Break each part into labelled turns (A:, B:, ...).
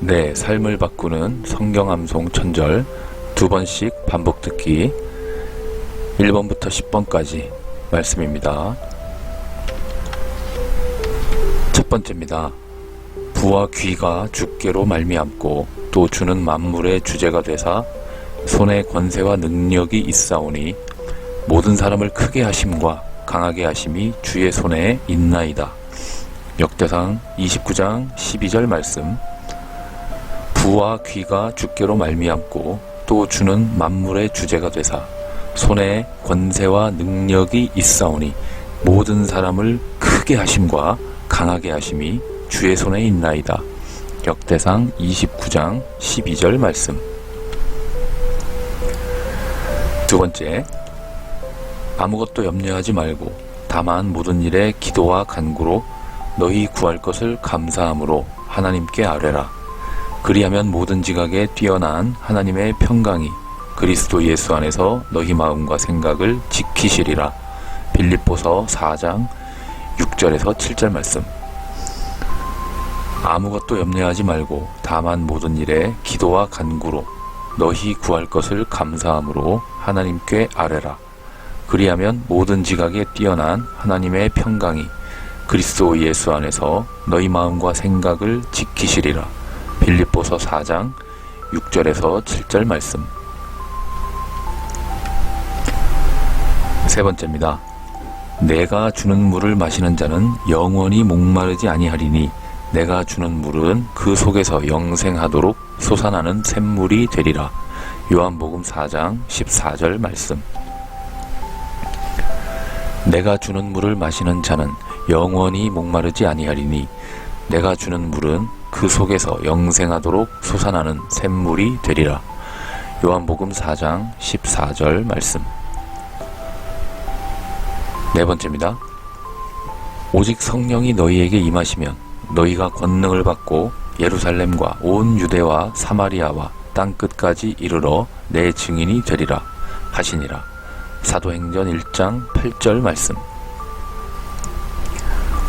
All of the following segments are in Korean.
A: 내 삶을 바꾸는 성경암송 천절 두 번씩 반복 듣기 1번부터 10번까지 말씀입니다. 첫 번째입니다. 부와 귀가 주께로 말미암고 또 주는 만물의 주제가 되사 손에 권세와 능력이 있사오니 모든 사람을 크게 하심과 강하게 하심이 주의 손에 있나이다. 역대상 29장 12절 말씀 부와 귀가 주께로 말미암고 또 주는 만물의 주제가 되사 손에 권세와 능력이 있사오니 모든 사람을 크게 하심과 강하게 하심이 주의 손에 있나이다. 역대상 29장 12절 말씀 두 번째 아무것도 염려하지 말고 다만 모든 일에 기도와 간구로 너희 구할 것을 감사함으로 하나님께 아뢰라. 그리하면 모든 지각에 뛰어난 하나님의 평강이 그리스도 예수 안에서 너희 마음과 생각을 지키시리라. 빌립보서 4장 6절에서 7절 말씀. 아무것도 염려하지 말고 다만 모든 일에 기도와 간구로 너희 구할 것을 감사함으로 하나님께 아뢰라. 그리하면 모든 지각에 뛰어난 하나님의 평강이 그리스도 예수 안에서 너희 마음과 생각을 지키시리라. 빌립보서 4장 6절에서 7절 말씀. 세 번째입니다. 내가 주는 물을 마시는 자는 영원히 목마르지 아니하리니 내가 주는 물은 그 속에서 영생하도록 솟아나는 샘물이 되리라. 요한복음 4장 14절 말씀. 내가 주는 물을 마시는 자는 영원히 목마르지 아니하리니 내가 주는 물은 그 속에서 영생하도록 솟아나는 샘물이 되리라. 요한복음 4장 14절 말씀. 네 번째입니다. 오직 성령이 너희에게 임하시면 너희가 권능을 받고 예루살렘과 온 유대와 사마리아와 땅 끝까지 이르러 내 증인이 되리라 하시니라. 사도행전 1장 8절 말씀.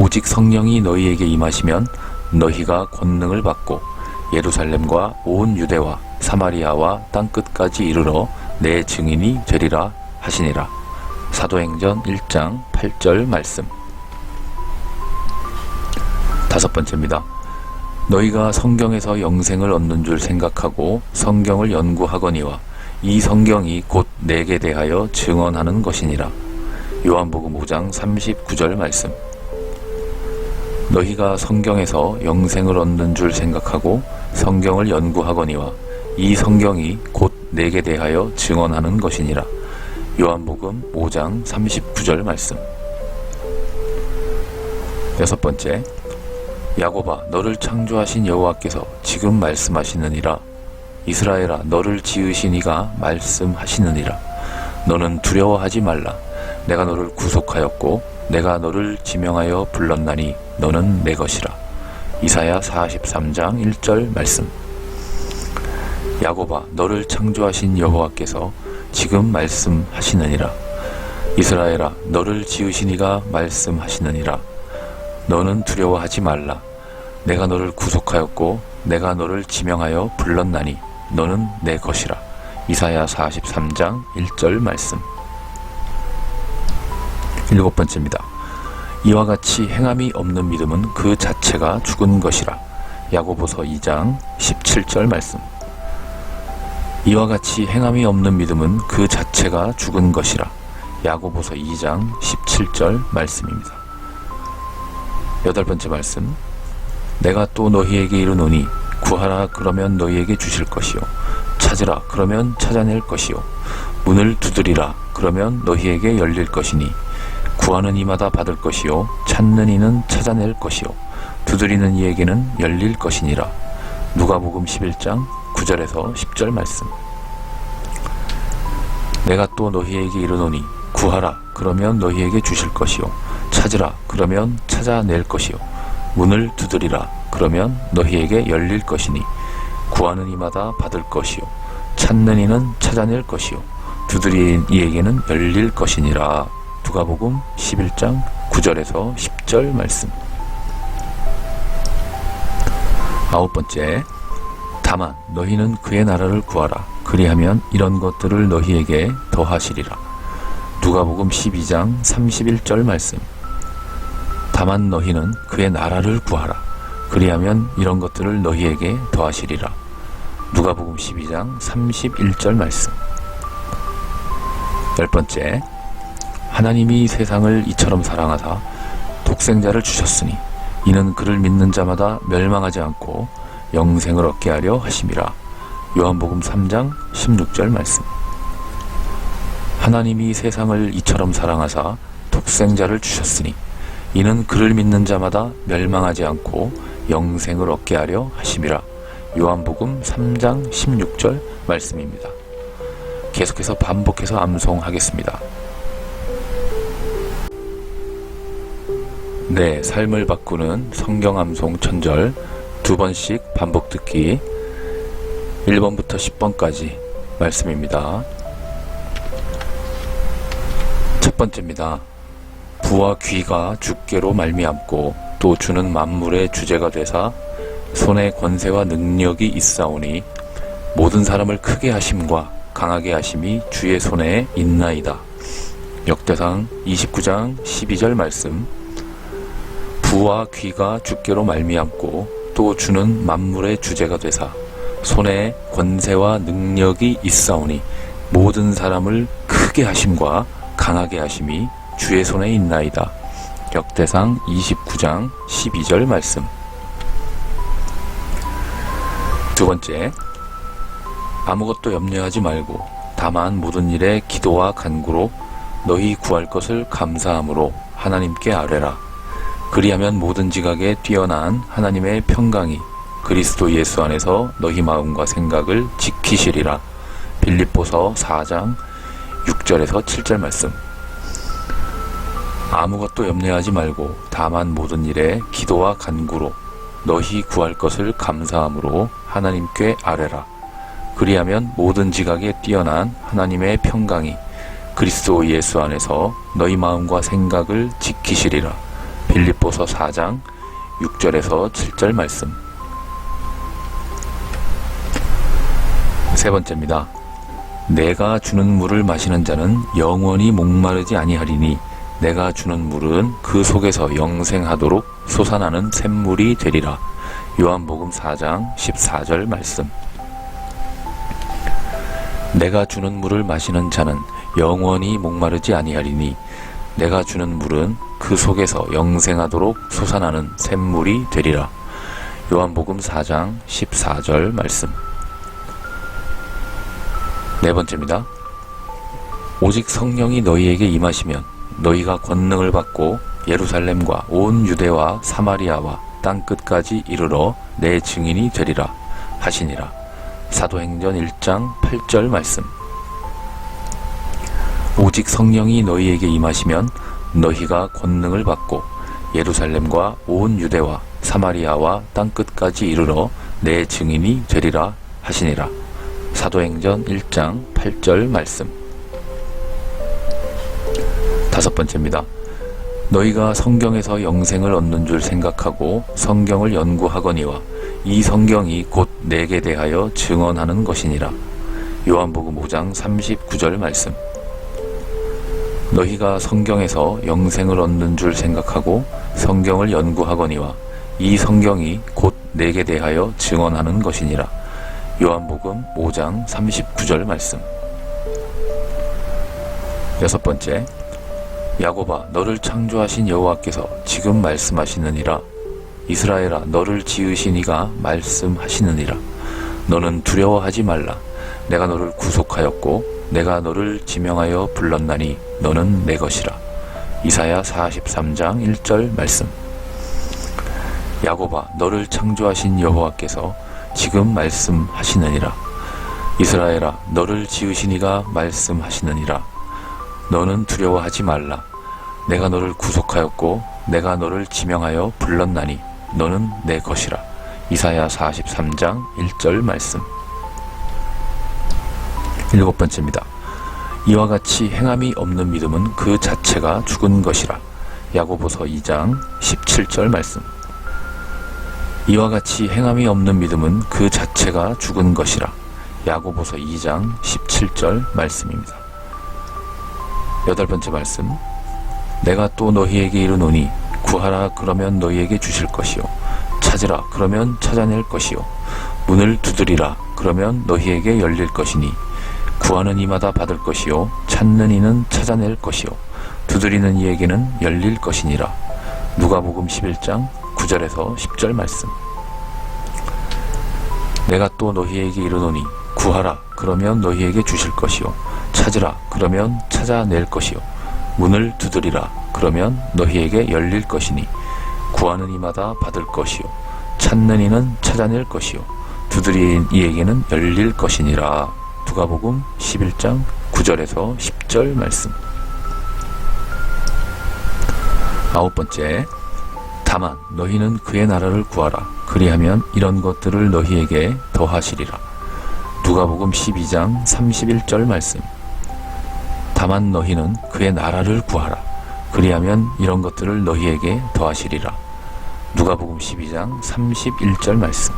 A: 오직 성령이 너희에게 임하시면 너희가 권능을 받고 예루살렘과 온 유대와 사마리아와 땅 끝까지 이르러 내 증인이 되리라 하시니라. 사도행전 1장 8절 말씀. 다섯 번째입니다. 너희가 성경에서 영생을 얻는 줄 생각하고 성경을 연구하거니와 이 성경이 곧 내게 대하여 증언하는 것이니라. 요한복음 5장 39절 말씀. 너희가 성경에서 영생을 얻는 줄 생각하고 성경을 연구하거니와 이 성경이 곧 내게 대하여 증언하는 것이니라. 요한복음 5장 39절 말씀. 여섯 번째. 야고바 너를 창조하신 여호와께서 지금 말씀하시느니라 이스라엘아 너를 지으신 이가 말씀하시느니라 너는 두려워하지 말라 내가 너를 구속하였고 내가 너를 지명하여 불렀나니 너는 내 것이라 이사야 43장 1절 말씀 야고바 너를 창조하신 여호와께서 지금 말씀하시느니라 이스라엘아 너를 지으신 이가 말씀하시느니라 너는 두려워하지 말라 내가 너를 구속하였고 내가 너를 지명하여 불렀나니 너는 내 것이라. 이사야 43장 1절 말씀. 일곱 번째입니다. 이와 같이 행함이 없는 믿음은 그 자체가 죽은 것이라. 야고보서 2장 17절 말씀. 이와 같이 행함이 없는 믿음은 그 자체가 죽은 것이라. 야고보서 2장 17절 말씀입니다. 여덟 번째 말씀. 내가 또 너희에게 이르노니 구하라 그러면 너희에게 주실 것이요 찾으라 그러면 찾아낼 것이요 문을 두드리라 그러면 너희에게 열릴 것이니 구하는 이마다 받을 것이요 찾는 이는 찾아낼 것이요 두드리는 이에게는 열릴 것이니라. 누가복음 11장 9절에서 10절 말씀. 내가 또 너희에게 이르노니 구하라. 그러면 너희에게 주실 것이요 찾으라. 그러면 찾아낼 것이요 문을 두드리라. 그러면 너희에게 열릴 것이니 구하는 이마다 받을 것이요 찾는 이는 찾아낼 것이요 두드리는 이에게는 열릴 것이니라 누가복음 11장 9절에서 10절 말씀 아홉 번째, 다만 너희는 그의 나라를 구하라. 그리하면 이런 것들을 너희에게 더하시리라. 누가복음 12장 31절 말씀. 다만 너희는 그의 나라를 구하라. 그리하면 이런 것들을 너희에게 더하시리라. 누가복음 12장 31절 말씀. 열 번째, 하나님이 세상을 이처럼 사랑하사 독생자를 주셨으니 이는 그를 믿는 자마다 멸망하지 않고 영생을 얻게 하려 하심이라. 요한복음 3장 16절 말씀. 하나님이 세상을 이처럼 사랑하사 독생자를 주셨으니 이는 그를 믿는 자마다 멸망하지 않고 영생을 얻게 하려 하심이라. 요한복음 3장 16절 말씀입니다. 계속해서 반복해서 암송하겠습니다. 네, 삶을 바꾸는 성경 암송 천절 두 번씩 반복 듣기 1번부터 10번까지 말씀입니다. 첫 번째입니다. 부와 귀가 주께로 말미암고 또 주는 만물의 주제가 되사 손에 권세와 능력이 있사오니 모든 사람을 크게 하심과 강하게 하심이 주의 손에 있나이다. 역대상 29장 12절 말씀 부와 귀가 주께로 말미암고 또 주는 만물의 주제가 되사 손에 권세와 능력이 있사오니 모든 사람을 크게 하심과 강하게 하심이 주의 손에 있나이다. 역대상 29장 12절 말씀. 두 번째, 아무것도 염려하지 말고 다만 모든 일에 기도와 간구로 너희 구할 것을 감사함으로 하나님께 아뢰라. 그리하면 모든 지각에 뛰어난 하나님의 평강이 그리스도 예수 안에서 너희 마음과 생각을 지키시리라. 빌립보서 4장 6절에서 7절 말씀. 아무것도 염려하지 말고 다만 모든 일에 기도와 간구로 너희 구할 것을 감사함으로 하나님께 아뢰라. 그리하면 모든 지각에 뛰어난 하나님의 평강이 그리스도 예수 안에서 너희 마음과 생각을 지키시리라. 빌립보서 4장 6절에서 7절 말씀. 세 번째입니다. 내가 주는 물을 마시는 자는 영원히 목마르지 아니하리니 내가 주는 물은 그 속에서 영생하도록 솟아나는 샘물이 되리라. 요한복음 4장 14절 말씀. 내가 주는 물을 마시는 자는 영원히 목마르지 아니하리니 내가 주는 물은 그 속에서 영생하도록 솟아나는 샘물이 되리라. 요한복음 4장 14절 말씀. 네 번째입니다. 오직 성령이 너희에게 임하시면 너희가 권능을 받고 예루살렘과 온 유대와 사마리아와 땅 끝까지 이르러 내 증인이 되리라 하시니라. 사도행전 1장 8절 말씀. 오직 성령이 너희에게 임하시면 너희가 권능을 받고 예루살렘과 온 유대와 사마리아와 땅 끝까지 이르러 내 증인이 되리라 하시니라. 사도행전 1장 8절 말씀. 다섯 번째입니다. 너희가 성경에서 영생을 얻는 줄 생각하고 성경을 연구하거니와 이 성경이 곧 내게 대하여 증언하는 것이니라. 요한복음 5장 39절 말씀. 너희가 성경에서 영생을 얻는 줄 생각하고 성경을 연구하거니와 이 성경이 곧 내게 대하여 증언하는 것이니라. 요한복음 5장 39절 말씀. 여섯 번째. 야고바 너를 창조하신 여호와께서 지금 말씀하시느니라 이스라엘아 너를 지으신 이가 말씀하시느니라 너는 두려워하지 말라 내가 너를 구속하였고 내가 너를 지명하여 불렀나니 너는 내 것이라 이사야 43장 1절 말씀 야고바 너를 창조하신 여호와께서 지금 말씀하시느니라 이스라엘아 너를 지으신 이가 말씀하시느니라 너는 두려워하지 말라. 내가 너를 구속하였고 내가 너를 지명하여 불렀나니 너는 내 것이라. 이사야 43장 1절 말씀. 일곱 번째입니다. 이와 같이 행함이 없는 믿음은 그 자체가 죽은 것이라. 야고보서 2장 17절 말씀. 이와 같이 행함이 없는 믿음은 그 자체가 죽은 것이라. 야고보서 2장 17절 말씀입니다. 여덟 번째 말씀. 내가 또 너희에게 이르노니 구하라 그러면 너희에게 주실 것이요 찾으라 그러면 찾아낼 것이요 문을 두드리라 그러면 너희에게 열릴 것이니 구하는 이마다 받을 것이요 찾는 이는 찾아낼 것이요 두드리는 이에게는 열릴 것이니라. 누가복음 11장 9절에서 10절 말씀. 내가 또 너희에게 이르노니 구하라. 그러면 너희에게 주실 것이요 찾으라. 그러면 찾아낼 것이요 문을 두드리라. 그러면 너희에게 열릴 것이니 구하는 이마다 받을 것이요 찾는 이는 찾아낼 것이요 두드리는 이에게는 열릴 것이니라 누가복음 11장 9절에서 10절 말씀. 아홉 번째 다만 너희는 그의 나라를 구하라. 그리하면 이런 것들을 너희에게 더하시리라. 누가복음 12장 31절 말씀. 다만 너희는 그의 나라를 구하라. 그리하면 이런 것들을 너희에게 더하시리라. 누가복음 12장 31절 말씀.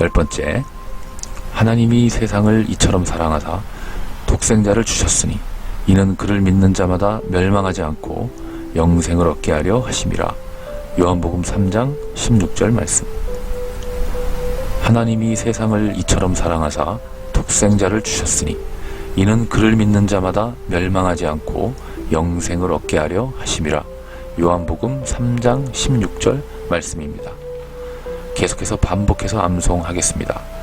A: 열 번째 하나님이 세상을 이처럼 사랑하사 독생자를 주셨으니 이는 그를 믿는 자마다 멸망하지 않고 영생을 얻게 하려 하심이라. 요한복음 3장 16절 말씀. 하나님이 세상을 이처럼 사랑하사 독생자를 주셨으니 이는 그를 믿는 자마다 멸망하지 않고 영생을 얻게 하려 하심이라. 요한복음 3장 16절 말씀입니다. 계속해서 반복해서 암송하겠습니다.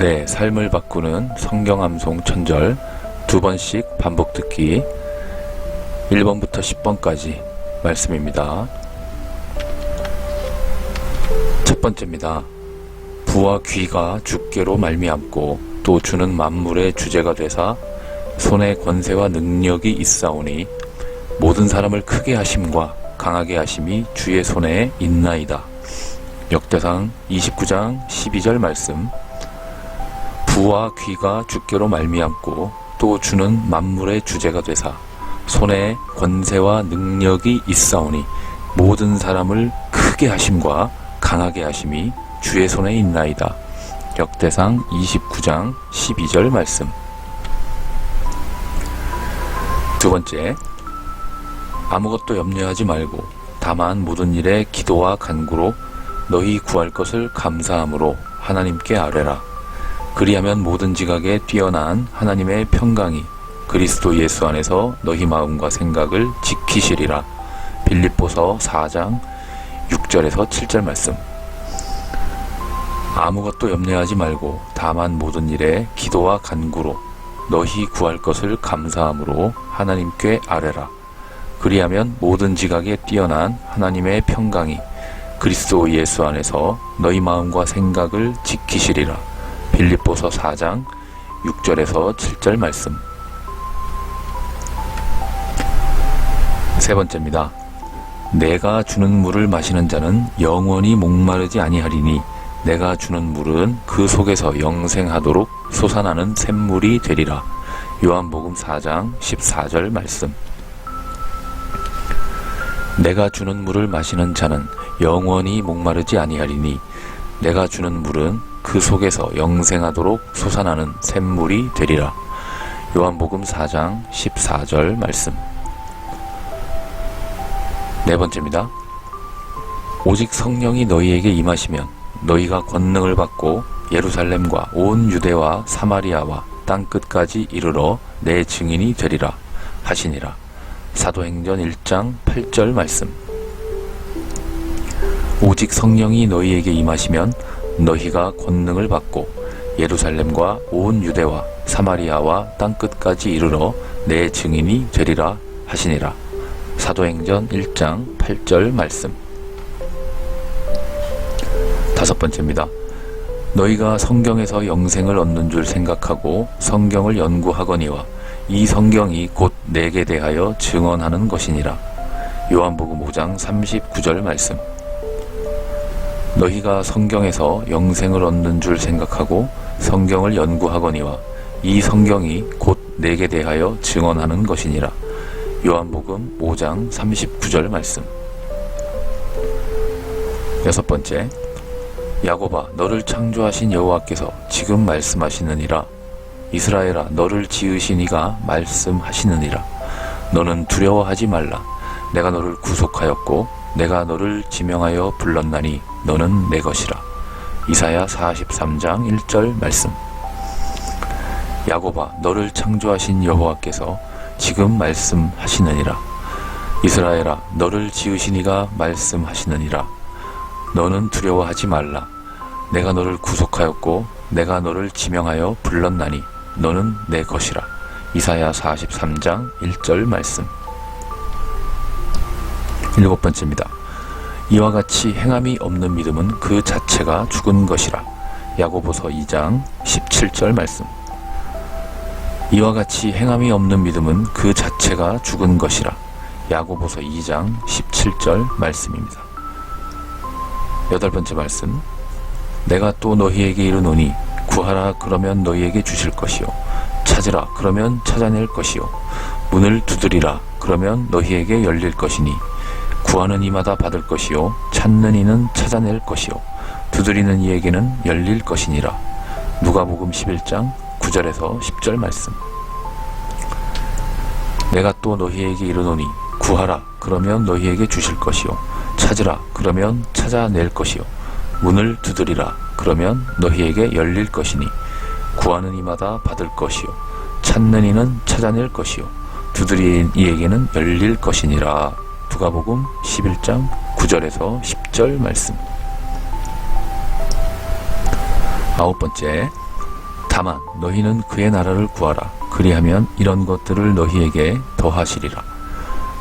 A: 네, 삶을 바꾸는 성경 암송 천절 두 번씩 반복 듣기 1번부터 10번까지 말씀입니다. 첫 번째입니다. 부와 귀가 주께로 말미암고 또 주는 만물의 주제가 되사 손에 권세와 능력이 있사오니 모든 사람을 크게 하심과 강하게 하심이 주의 손에 있나이다. 역대상 29장 12절 말씀 부와 귀가 주께로 말미암고 또 주는 만물의 주제가 되사 손에 권세와 능력이 있사오니 모든 사람을 크게 하심과 강하게 하심이 주의 손에 있나이다. 역대상 29장 12절 말씀. 두 번째, 아무것도 염려하지 말고 다만 모든 일에 기도와 간구로 너희 구할 것을 감사함으로 하나님께 아뢰라. 그리하면 모든 지각에 뛰어난 하나님의 평강이 그리스도 예수 안에서 너희 마음과 생각을 지키시리라. 빌립보서 4장 6절에서 7절 말씀. 아무것도 염려하지 말고 다만 모든 일에 기도와 간구로 너희 구할 것을 감사함으로 하나님께 아뢰라. 그리하면 모든 지각에 뛰어난 하나님의 평강이 그리스도 예수 안에서 너희 마음과 생각을 지키시리라. 빌립보서 4장 6절에서 7절 말씀. 세 번째입니다. 내가 주는 물을 마시는 자는 영원히 목마르지 아니하리니 내가 주는 물은 그 속에서 영생하도록 솟아나는 샘물이 되리라. 요한복음 4장 14절 말씀. 내가 주는 물을 마시는 자는 영원히 목마르지 아니하리니 내가 주는 물은 그 속에서 영생하도록 솟아나는 샘물이 되리라. 요한복음 4장 14절 말씀. 네 번째입니다. 오직 성령이 너희에게 임하시면 너희가 권능을 받고 예루살렘과 온 유대와 사마리아와 땅 끝까지 이르러 내 증인이 되리라 하시니라. 사도행전 1장 8절 말씀. 오직 성령이 너희에게 임하시면 너희가 권능을 받고 예루살렘과 온 유대와 사마리아와 땅 끝까지 이르러 내 증인이 되리라 하시니라. 사도행전 1장 8절 말씀. 다섯 번째입니다. 너희가 성경에서 영생을 얻는 줄 생각하고 성경을 연구하거니와 이 성경이 곧 내게 대하여 증언하는 것이니라. 요한복음 5장 39절 말씀. 너희가 성경에서 영생을 얻는 줄 생각하고 성경을 연구하거니와 이 성경이 곧 내게 대하여 증언하는 것이니라. 요한복음 5장 39절 말씀. 여섯 번째, 야고바 너를 창조하신 여호와께서 지금 말씀하시느니라 이스라엘아 너를 지으신 이가 말씀하시느니라 너는 두려워하지 말라 내가 너를 구속하였고 내가 너를 지명하여 불렀나니 너는 내 것이라 이사야 43장 1절 말씀 야고바 너를 창조하신 여호와께서 지금 말씀하시느니라 이스라엘아 너를 지으신 이가 말씀하시느니라 너는 두려워하지 말라. 내가 너를 구속하였고 내가 너를 지명하여 불렀나니 너는 내 것이라. 이사야 43장 1절 말씀. 일곱 번째입니다. 이와 같이 행함이 없는 믿음은 그 자체가 죽은 것이라. 야고보서 2장 17절 말씀. 이와 같이 행함이 없는 믿음은 그 자체가 죽은 것이라. 야고보서 2장 17절 말씀입니다. 여덟 번째 말씀. 내가 또 너희에게 이르노니 구하라 그러면 너희에게 주실 것이요 찾으라 그러면 찾아낼 것이요 문을 두드리라 그러면 너희에게 열릴 것이니 구하는 이마다 받을 것이요 찾는 이는 찾아낼 것이요 두드리는 이에게는 열릴 것이니라. 누가복음 11장 9절에서 10절 말씀. 내가 또 너희에게 이르노니 구하라 그러면 너희에게 주실 것이요 찾으라 그러면 찾아낼 것이요 문을 두드리라 그러면 너희에게 열릴 것이니 구하는 이마다 받을 것이요 찾는 이는 찾아낼 것이요 두드리는 이에게는 열릴 것이니라 누가복음 11장 9절에서 10절 말씀 아홉 번째 다만 너희는 그의 나라를 구하라 그리하면 이런 것들을 너희에게 더하시리라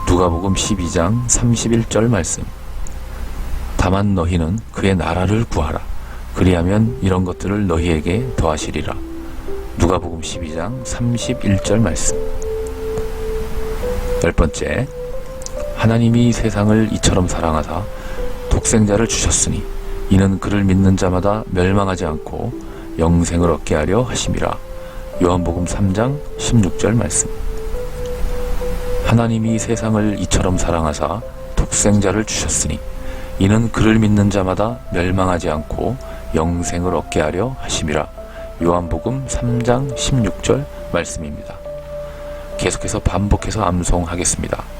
A: 누가복음 12장 31절 말씀 다만 너희는 그의 나라를 구하라. 그리하면 이런 것들을 너희에게 더하시리라. 누가복음 12장 31절 말씀. 열 번째, 하나님이 세상을 이처럼 사랑하사 독생자를 주셨으니 이는 그를 믿는 자마다 멸망하지 않고 영생을 얻게 하려 하심이라. 요한복음 3장 16절 말씀. 하나님이 세상을 이처럼 사랑하사 독생자를 주셨으니 이는 그를 믿는 자마다 멸망하지 않고 영생을 얻게 하려 하심이라. 요한복음 3장 16절 말씀입니다. 계속해서 반복해서 암송하겠습니다.